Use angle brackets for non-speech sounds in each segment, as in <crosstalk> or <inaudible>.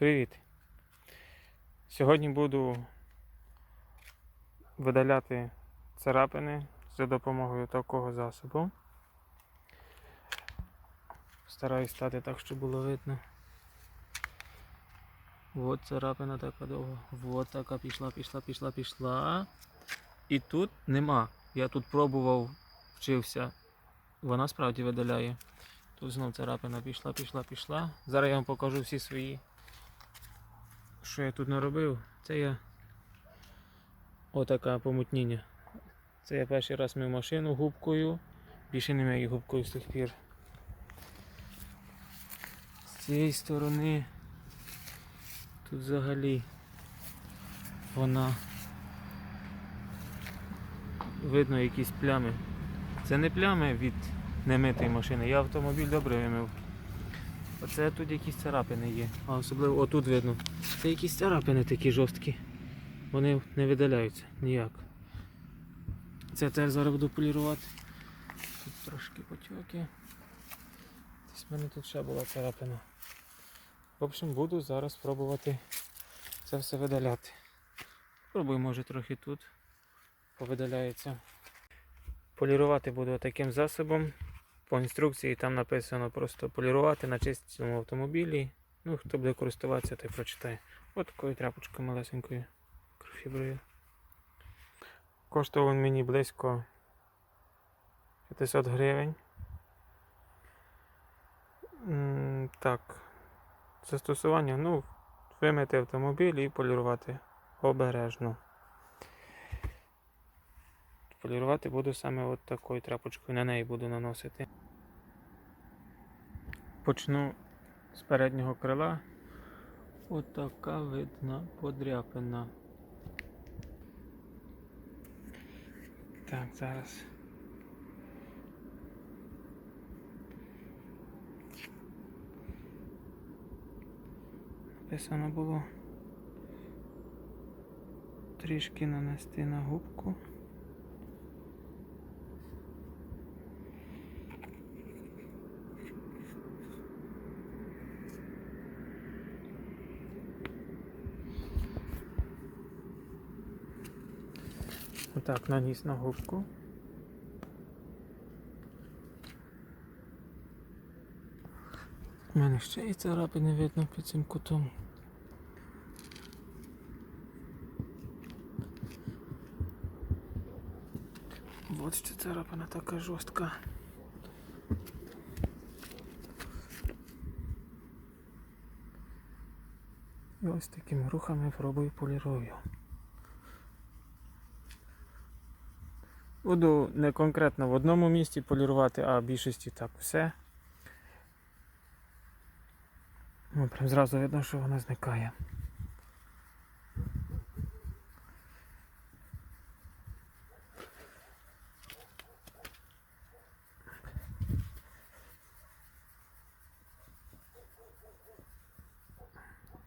Привіт! Сьогодні буду видаляти царапини за допомогою такого засобу. Стараюсь стати так, щоб було видно. От царапина така довга. От така пішла, пішла, пішла, пішла. І тут нема. Я тут пробував, вчився. Вона справді видаляє. Тут знов царапина пішла, пішла, пішла. Зараз я вам покажу всі свої. Що я тут наробив? Це я отака помутніння. Це я перший раз мив машину губкою. Більше не мию губкою з тих пір. З цієї сторони тут взагалі вона видно якісь плями. Це не плями від немитої машини. Я автомобіль добре вимив. Оце тут якісь царапини є. А особливо отут видно. Це якісь царапини такі жорсткі. Вони не видаляються ніяк. Це теж зараз буду полірувати. Тут трошки потьоки. Десь в мене тут ще була царапина. В общем, буду зараз пробувати це все видаляти. Пробую, може, трохи тут повидаляється. Полірувати буду таким засобом. По інструкції там написано просто полірувати на чистому автомобілі. Ну, хто буде користуватися, той прочитає. От такою тряпочкою малесенькою мікрофіброю. Коштував мені близько 500 гривень. Так. Застосування, ну, вимити автомобіль і полірувати обережно. Полірувати буду саме от такою тряпочкою, на неї буду наносити. Почну з переднього крила. От така видна подряпина. Так, зараз. Написано було трішки нанести на губку. Отак наніс на губку. У мене ще і царапини видно під цим кутом. Вот що царапина така жорстка. І ось такими рухами пробую полірую. Буду не конкретно в одному місці полірувати, а в більшості так все. Ну, прям зразу видно, що вона зникає.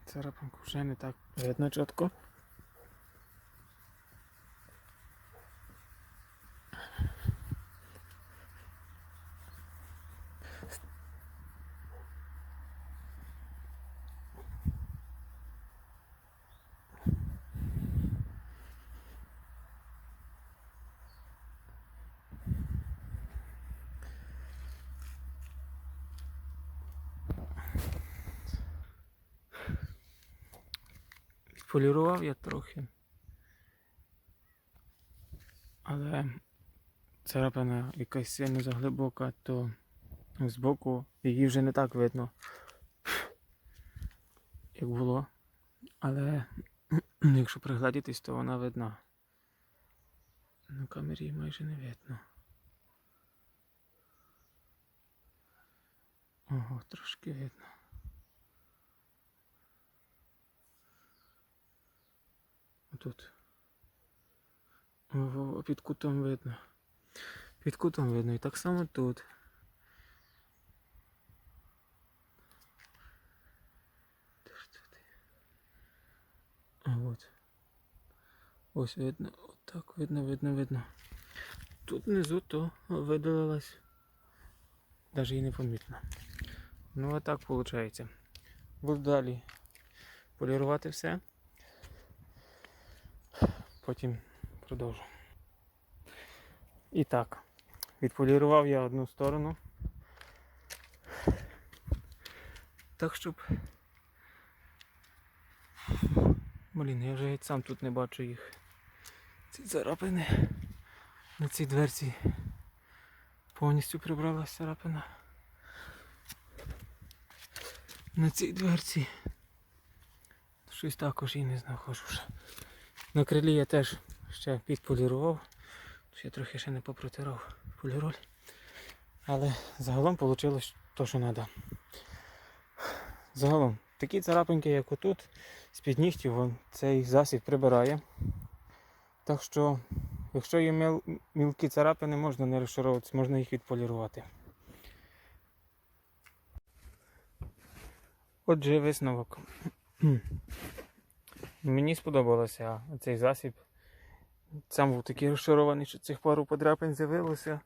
Царапинку вже не так видно чітко. Полірував я трохи. Але царапина якась сильно заглибока, то збоку її вже не так видно, як було. Але <clears throat> якщо приглядітись, то вона видна. На камері майже не видно. Ого, трошки видно. Тут. Під кутом видно. Під кутом видно. І так само тут. А. Ось видно. Отак видно, видно, видно. Тут внизу то видалилась. Даже і не помітно. Ну а так виходить. Буду далі полірувати все. Потім продовжу. І так, відполірував я одну сторону. Так, щоб. Блін, я вже сам тут не бачу їх. Ці царапини на цій дверці повністю прибралася царапина. На цій дверці. Щось також і не знаходжу вже. На крилі я теж ще підполірував. Ще трохи ще не попротирав поліроль. Але загалом вийшло те, що треба. Загалом, такі царапинки, як отут, з-під нігтів, цей засіб прибирає. Так що, якщо є міл, мілкі царапини, можна не розшаровуватися, можна їх відполірувати. Отже, висновок. Мені сподобався цей засіб. Сам був такий розчарований, що цих пару подряпин з'явилося.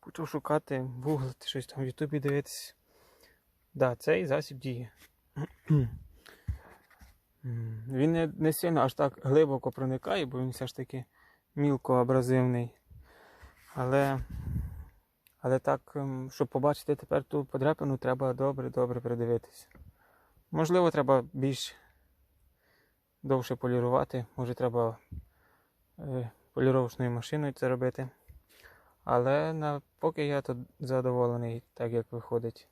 Почав шукати, гуглити щось там в Ютубі дивитися. Да, цей засіб діє. <clears throat> Він не, не сильно аж так глибоко проникає, бо він все ж таки мілкоабразивний. Але, але так, ем, щоб побачити тепер ту подряпину, треба добре-добре придивитися. Можливо, треба більш довше полірувати. Може треба е, поліровочною машиною це робити. Але поки я тут задоволений, так як виходить.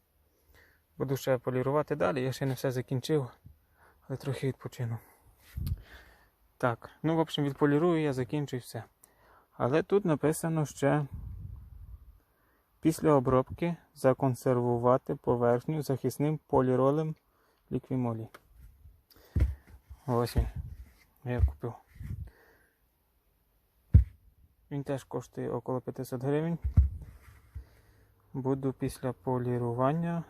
Буду ще полірувати далі, я ще не все закінчив, але трохи відпочину. Так, ну, в общем, відполірую я, закінчу і все. Але тут написано ще після обробки законсервувати поверхню захисним поліролем ліквімолі. Ось. Я купив. Він теж коштує около 500 гривень. Буду після полірування.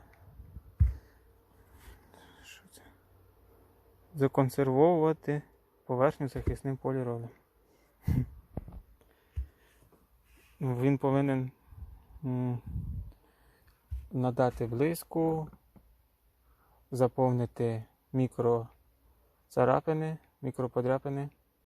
Законсервовувати поверхню захисним поліролем. Він повинен надати блиску, заповнити țărapene, micropădreapene,